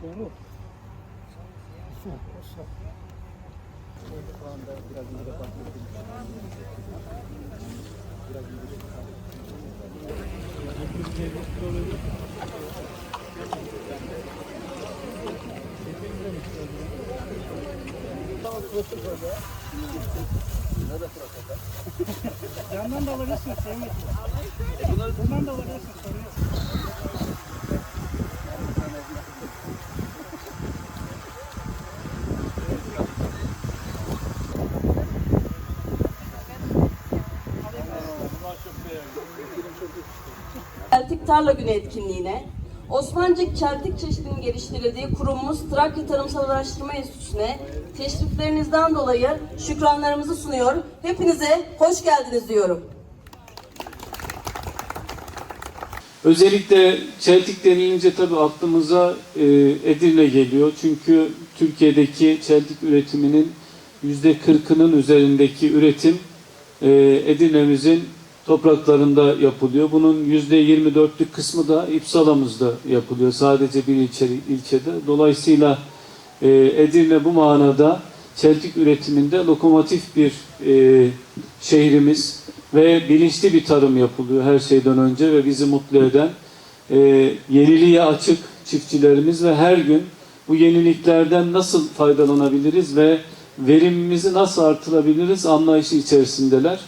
Su. Su. Su. Şu anda biraz önce bahsettiğim Biraz önce Yandan da alabilirsin. Bundan da alabilirsin Çeltik Tarla Günü etkinliğine, Osmancık Çeltik çeşidinin geliştirildiği kurumumuz Trakya Tarımsal Araştırma Enstitüsü'ne teşriflerinizden dolayı şükranlarımızı sunuyor. Hepinize hoş geldiniz diyorum. Özellikle çeltik denilince tabii aklımıza e, Edirne geliyor. Çünkü Türkiye'deki çeltik üretiminin yüzde kırkının üzerindeki üretim e, Edirne'mizin topraklarında yapılıyor. Bunun yüzde yirmi dörtlük kısmı da İpsala'mızda yapılıyor. Sadece bir ilçe, ilçede. Dolayısıyla e, Edirne bu manada çeltik üretiminde lokomotif bir e, şehrimiz ve bilinçli bir tarım yapılıyor her şeyden önce ve bizi mutlu eden e, yeniliğe açık çiftçilerimiz ve her gün bu yeniliklerden nasıl faydalanabiliriz ve verimimizi nasıl artırabiliriz anlayışı içerisindeler.